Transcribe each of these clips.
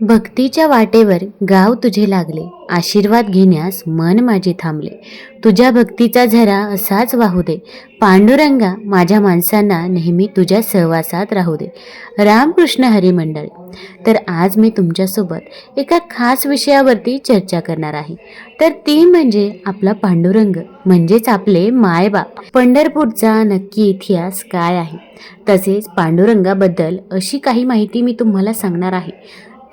भक्तीच्या वाटेवर गाव तुझे लागले. आशीर्वाद घेण्यास मन माझे थांबले. तुझ्या भक्तीचा झरा असाच वाहू दे. पांडुरंगा माझ्या माणसांना नेहमी तुझ्या सहवासात राहू दे. रामकृष्ण हरिमंडळ तर आज मी तुमच्यासोबत एका खास विषयावरती चर्चा करणार आहे. तर ती म्हणजे आपला पांडुरंग म्हणजेच आपले मायबाप. पंढरपूरचा नक्की इतिहास काय आहे? तसेच पांडुरंगाबद्दल अशी काही माहिती मी तुम्हाला सांगणार आहे.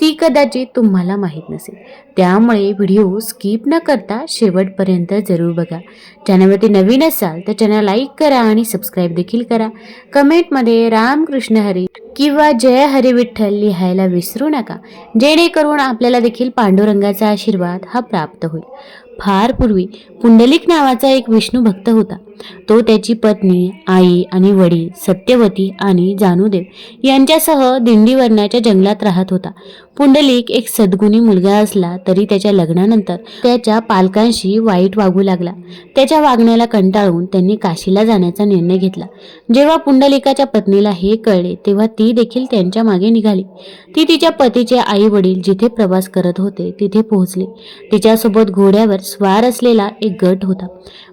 ती कदाचित तुम्हाला माहीत नसेल. त्यामुळे व्हिडिओ स्किप न करता शेवटपर्यंत जरूर बघा. चॅनलवरती नवीन असाल तर चॅनल लाईक करा आणि सबस्क्राईब देखील करा. कमेंटमध्ये रामकृष्ण हरी किंवा जय हरी विठ्ठल लिहायला विसरू नका. जेणेकरून आपल्याला देखील पांडुरंगाचा आशीर्वाद हा प्राप्त होईल. फार पूर्वी पुंडलिक नावाचा एक विष्णू भक्त होता. तो त्याची पत्नी आई आणि वडील सत्यवती आणि जानुदेव यांच्यासह दिंडीवर्णाच्या जंगलात राहत होता. पुंडलिक एक सद्गुणी मुलगा असला तरी त्याच्या लग्नानंतर त्याच्या पालकांशी वाईट वागू लागला. त्याच्या वागण्याला कंटाळून त्यांनी काशीला जाण्याचा निर्णय घेतला. जेव्हा पुंडलिकाच्या पत्नीला हे कळले तेव्हा ती देखील त्यांच्या मागे निघाली. ती तिच्या पतीचे आई वडील जिथे प्रवास करत होते तिथे पोहोचले. तिच्यासोबत घोड्यावर स्वार असलेला एक गट होता.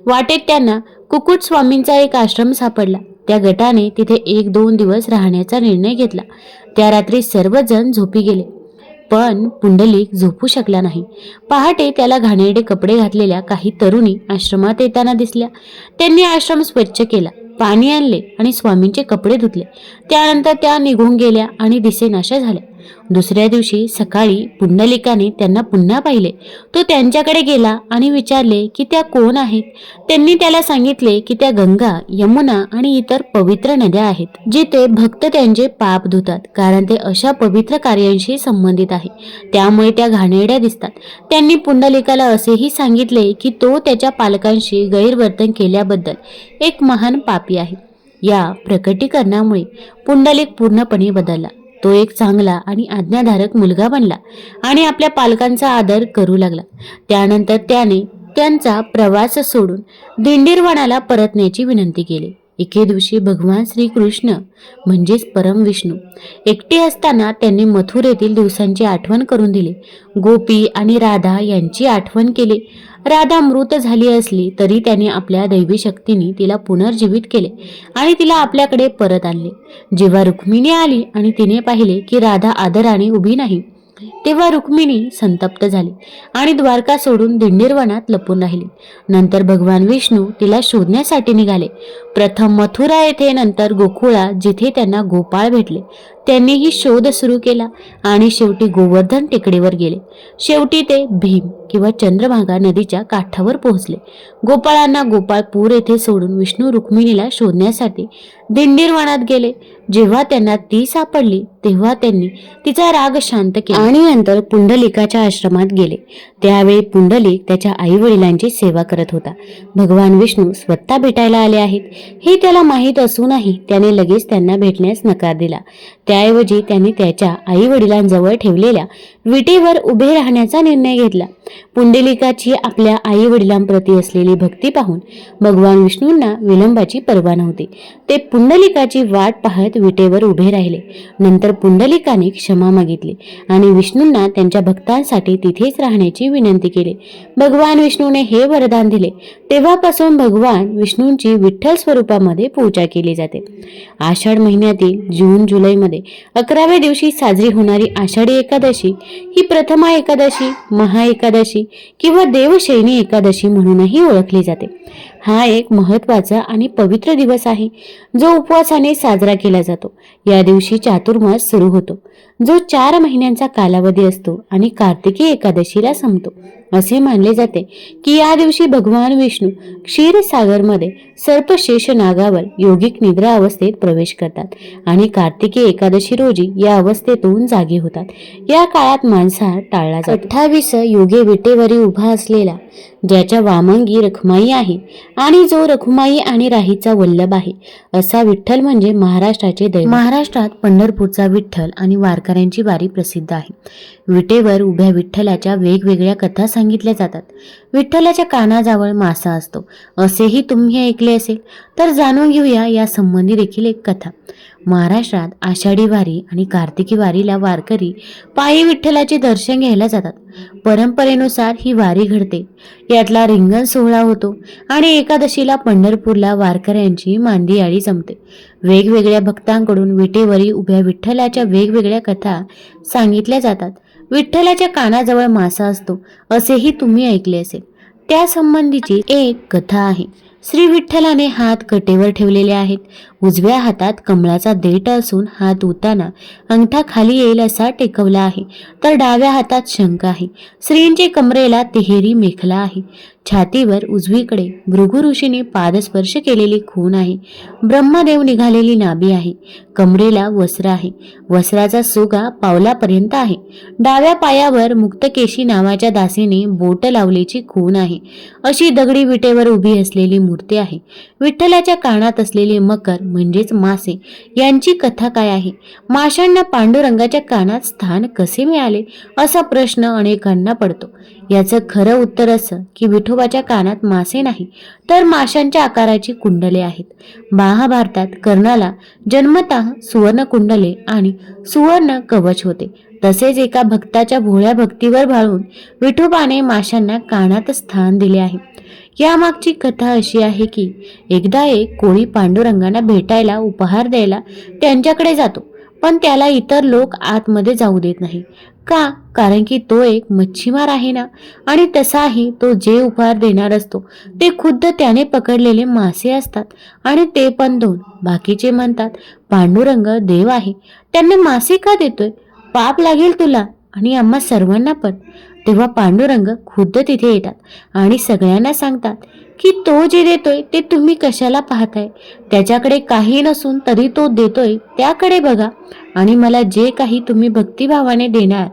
वाटेत त्यांना कुकुट स्वामींचा एक आश्रम सापडला. त्या गटाने तिथे एक दोन दिवस राहण्याचा निर्णय घेतला. त्या रात्री सर्वजण झोपी गेले. पण पुंडलिक झोपू शकला नाही. पहाटे त्याला घाणेरडे कपडे घातलेल्या काही तरुणी आश्रमात येताना दिसल्या. त्यांनी आश्रम स्वच्छ केला. पाणी आणले आणि स्वामींचे कपडे धुतले. त्यानंतर त्या निघून गेल्या आणि दिसेनाशा झाल्या. दुसऱ्या दिवशी सकाळी पुंडलिकाने त्यांना पुन्हा पाहिले. तो त्यांच्याकडे गेला आणि विचारले की त्या कोण आहेत? त्यांनी त्याला सांगितले की त्या गंगा यमुना आणि इतर पवित्र नद्या आहेत जिथे भक्त त्यांचे पाप धुतात कारण ते अशा पवित्र कार्यांशी संबंधित आहे. त्यामुळे त्या घाणेरड्या दिसतात. त्यांनी पुंडलिकाला असेही सांगितले की तो त्याच्या पालकांशी गैरवर्तन केल्याबद्दल एक महान पापी आहे. या प्रकटीकरणामुळे पुंडलिक पूर्णपणे बदलला. तो एक चांगला आणि आज्ञाधारक मुलगा बनला आणि आपल्या पालकांचा आदर करू लागला. त्यानंतर त्याने त्यांचा प्रवास सोडून दिंडीरवनाला परतण्याची विनंती केली. एके दिवशी भगवान श्रीकृष्ण म्हणजेच परम विष्णू एकटे असताना त्यांनी मथुरेतील दिवसांची आठवण करून दिली. गोपी आणि राधा यांची आठवण केली. राधा मृत झाली असली तरी त्याने आपल्या दैवी शक्तीने तिला पुनर्जीवित केले आणि तिला आपल्याकडे परत आणले. जेव्हा रुक्मिणी आली आणि तिने पाहिले की राधा आदराने उभी नाही तेव्हा रुक्मिणी संतप्त झाली आणि द्वारका सोडून दिंडीरवनात लपून राहिली. नंतर भगवान विष्णू तिला शोधण्यासाठी निघाले. प्रथम मथुरा येथे नंतर गोकुळा जिथे त्यांना गोपाळ भेटले. त्यांनीही शोध सुरू केला आणि शेवटी गोवर्धन टेकडीवर गेले. शेवटी ते भीम किंवा चंद्रभागा नदीच्या काठावर पोहोचले. गोपाळांना गोपाळपूर येथे सोडून विष्णू रुक्मिणीला शोधण्यासाठी दिंडीरवनात गेले. जेव्हा त्यांना ती सापडली तेव्हा त्यांनी तिचा राग शांत केला. आणि नंतर पुंडलिकाच्या आश्रमात गेले. त्यावेळी पुंडलिक त्याच्या आई वडिलांची सेवा करत होता. भगवान विष्णू स्वतः भेटायला आले आहेत. हे त्याला माहीत असूनही त्याने लगेच त्यांना भेटण्यास नकार दिला. त्या त्याऐवजी त्यांनी त्याच्या आई वडिलांजवळ ठेवलेल्या विटेवर उभे राहण्याचा निर्णय घेतला. पुंडलिकाची आपल्या आई वडिलांप्रती असलेली भक्ती पाहून भगवान विष्णूंना विलंबाची पर्वा नव्हती. ते पुंडलिकाची वाट पाहत विटेवर उभे राहिले. नंतर पुंडलिकाने क्षमा मागितली आणि विष्णूंना त्यांच्या भक्तांसाठी तिथेच राहण्याची विनंती केली. भगवान विष्णूने हे वरदान दिले. तेव्हापासून भगवान विष्णूंची विठ्ठल स्वरूपामध्ये पूजा केली जाते. आषाढ महिन्यातील जून जुलैमध्ये अकराव्या दिवशी साजरी होणारी आषाढी एकादशी ही प्रथमा एकादशी महा एकादशी किंवा देवशैनी एकादशी म्हणूनही ओळखली जाते. हा एक महत्त्वाचा आणि पवित्र दिवस आहे जो उपवासाने साजरा केला जातो. या दिवशी चातुर्मास सुरू होतो. जो चार महिन्यांचा कालावधी असतो आणि कार्तिकी एकादशीला संपतो. असे मानले जाते की या दिवशी भगवान विष्णू क्षीरसागरमध्ये सर्पशेष नागावर योगिक निद्रा अवस्थेत प्रवेश करतात आणि कार्तिकी एकादशी रोजी या अवस्थेतून जागे होतात. या काळात माणसा टाळला जातो. अठ्ठावीस योगे विटेवरी उभा असलेला ज्याच्या वामंगी रखमाई आहे आणि जो रखुमाई आणि राहीचा वल्लभ आहे असा विठ्ठल म्हणजे महाराष्ट्राचे दैव महाराष्ट्रात पंढरपूरचा विठ्ठल आणि वारकऱ्यांची वारी प्रसिद्ध आहे. विटेवर उभ्या विठ्ठलाच्या वेगवेगळ्या कथा सांगितल्या जातात. विठ्ठलाच्या कानाजवळ मासा असतो. असेही तुम्ही ऐकले असेल तर जाणून घेऊया या संबंधी देखील एक कथा. महाराष्ट्रात आषाढी वारी आणि कार्तिकी वारीला वारकरी पायी विठ्ठलाचे दर्शन घ्यायला जातात. परंपरेनुसार ही वारी घडते. यातला रिंगण सोहळा होतो आणि एकादशीला पंढरपूरला वारकऱ्यांची मांदियाळी जमते. वेगवेगळ्या भक्तांकडून विटेवरी उभ्या विठ्ठलाच्या वेगवेगळ्या कथा सांगितल्या जातात. विठ्ठलाच्या कानाजवळ मासा असतो असेही तुम्ही ऐकले असेल. त्या संबंधीची एक कथा आहे. श्री विठ्ठलाने हात कटेवर ठेवलेले आहेत. उजव्या हातात कमळाचा देठ असून हात उताना अंगठा खाली येईल असा टेकवला आहे. तर डाव्या हातात शंख आहे. श्रींचे कमरेला तिहेरी मेखला आहे. छातीवर उजवीकडे भृगु ऋषीने पादस्पर्श केलेली खून आहे. ब्रह्मदेव निघालेली नाभी आहे. कमरेला वस्त्र आहे. वस्त्राचा सुगा पावलापर्यंत आहे. डाव्या पायावर मुक्तकेशी नावाच्या दासीने बोट लावलेची खून आहे. अशी दगडी विटेवर उभी असलेली मूर्ती आहे. विठ्ठलाच्या कानात असलेले मकर म्हणजेच मासे यांची कथा काय आहे? माशांना पांडुरंगाच्या कानात स्थान कसे मिळाले? असा प्रश्न अनेकांना पडतो. याचं खरं उत्तर असं की विठोबाच्या कानात मासे नाही तर माशांच्या आकाराची कुंडले आहेत. महाभारतात कर्णाला जन्मतः सुवर्ण कुंडले आणि सुवर्ण कवच होते. तसेच एका भक्ताच्या भोळ्या भक्तीवर भाळून विठोबाने माशांना कानात स्थान दिले आहे. यामागची कथा अशी आहे की एकदा एक कोळी पांडुरंगांना भेटायला उपहार द्यायला त्यांच्याकडे जातो. पण त्याला इतर लोक आतमध्ये जाऊ देत नाही. का? कारण की तो एक मच्छीमार आहे ना? आणि तसाही तो जे उपहार देणार असतो ते खुद्द त्याने पकडलेले मासे असतात. आणि ते पण दोन. बाकीचे म्हणतात पांडुरंग देव आहे. त्यांना मासे का देतोय? पाप लागेल तुला आणि आम्हा सर्वांना पण. तेव्हा पांडुरंग खुद्द तिथे येतात आणि सगळ्यांना सांगतात की तो जे देतोय ते तुम्ही कशाला पाहताय? त्याच्याकडे काही नसून तरी तो देतोय. त्याकडे बघा. आणि मला जे काही तुम्ही भक्तिभावाने देणार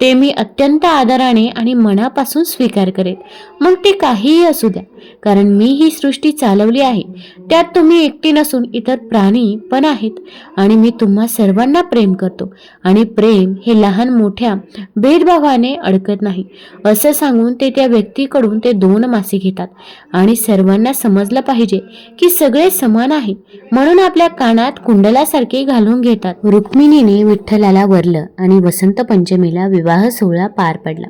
ते मी अत्यंत आदराने आणि मनापासून स्वीकार करेन मग ते काहीही असू द्या कारण मी ही सृष्टी चालवली आहे. त्यात तुम्ही एकटी नसून इतर प्राणी पण आहेत आणि मी तुम्हा सर्वांना प्रेम करतो. आणि प्रेम हे लहान मोठ्या भेदभावाने अडकत नाही. असं सांगून ते त्या व्यक्तीकडून ते दोन मासे घेतात. आणि सर्वांना समजलं पाहिजे की सगळे समान आहे म्हणून आपल्या कानात कुंडलासारखे घालून घेतात. रुक्मिणीने विठ्ठलाला वरलं आणि वसंत पंचमीला विवाह सोहळा पार पडला.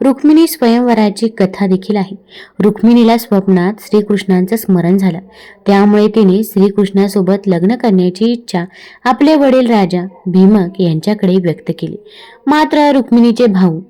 रुक्मिणी स्वयंवराची कथा देखील आहे. रुक्मिणीला स्वप्नात श्रीकृष्णांचं स्मरण झालं. त्यामुळे तिने श्रीकृष्णासोबत लग्न करण्याची इच्छा आपले वडील राजा भीमक यांच्याकडे व्यक्त केली. मात्र रुक्मिणीचे भाऊ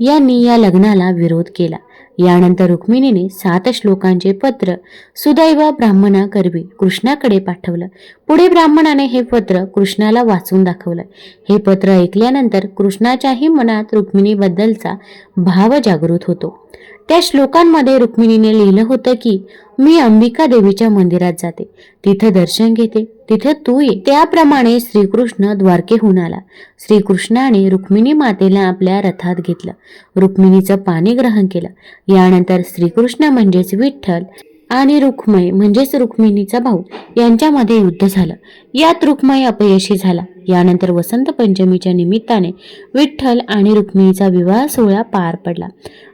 यांनी या लग्नाला विरोध केला. यानंतर रुक्मिणीने सात श्लोकांचे पत्र सुदैव ब्राह्मणा करवी कृष्णाकडे पाठवलं. पुढे ब्राह्मणाने हे पत्र कृष्णाला वाचून दाखवलं. हे पत्र ऐकल्यानंतर कृष्णाच्याही मनात रुक्मिणीबद्दलचा भाव जागृत होतो. त्या श्लोकांमध्ये रुक्मिणीने लिहिलं होतं की मी अंबिका देवीच्या मंदिरात जाते. तिथं दर्शन घेते. तिथं तू ये. त्याप्रमाणे श्रीकृष्ण द्वारकेहून आला. श्रीकृष्णाने रुक्मिणी मातेला आपल्या रथात घेतलं. रुक्मिणीचं पाणी ग्रहण केलं. यानंतर श्रीकृष्ण म्हणजेच विठ्ठल आणि रुक्मय म्हणजेच रुक्मिणीचा भाऊ यांच्यामध्ये युद्ध झालं. यात रुक्मय अपयशी झाला. यानंतर वसंत पंचमीच्या निमित्ताने विठ्ठल आणि रुक्मिणीचा विवाह सोहळा पार पडला.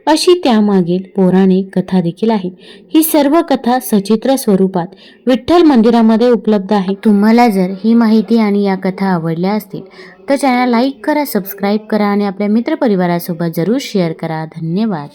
अशी त्यामागील पौराणिक कथा देखील आहे. ही सर्व कथा सचित्र स्वरूपात विठ्ठल मंदिरामध्ये उपलब्ध आहे. तुम्हाला जर ही माहिती आणि या कथा आवडल्या असतील तर चॅनल लाईक करा सबस्क्राईब करा आणि आपल्या मित्रपरिवारासोबत जरूर शेअर करा. धन्यवाद.